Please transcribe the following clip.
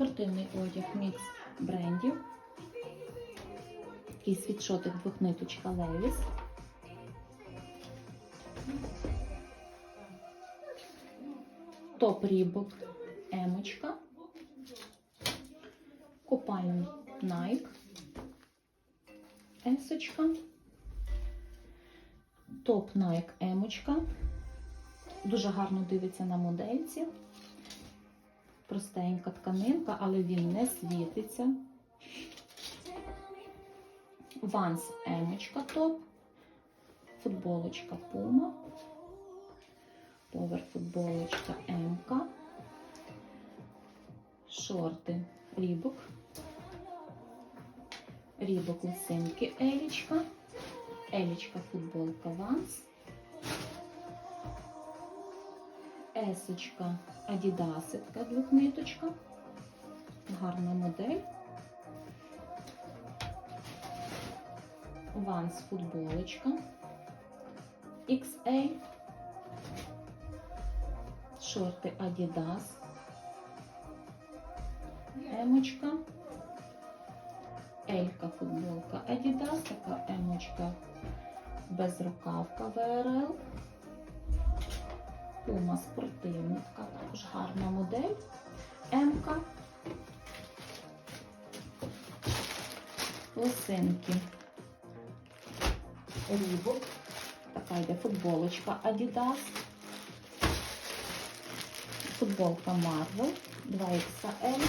Спортивний одяг мікс брендів. Такий світшотик двохниточка Левіс. Топ рібок Емочка. Купальний Nike. Есочка. Топ Nike Емочка. Дуже гарно дивиться на модельці. Простенька тканинка, але він не світиться. Ванс Емочка топ. Футболочка Puma. Повер футболочка М-ка. Шорти Рібок. Рібок лосинки Елічка. Елічка футболка Ванс. Есочка Адідаситка двохниточка. Гарна модель. Ванс футболочка. XA. Шорти Adidas. Емочка. Елька футболка Adidas, така емочка безрукавка ВРЛ. Пума спортивна, також гарна модель. М-ка. Лосинки. Рібок. Така йде футболочка Adidas. Футболка Marvel 2XL.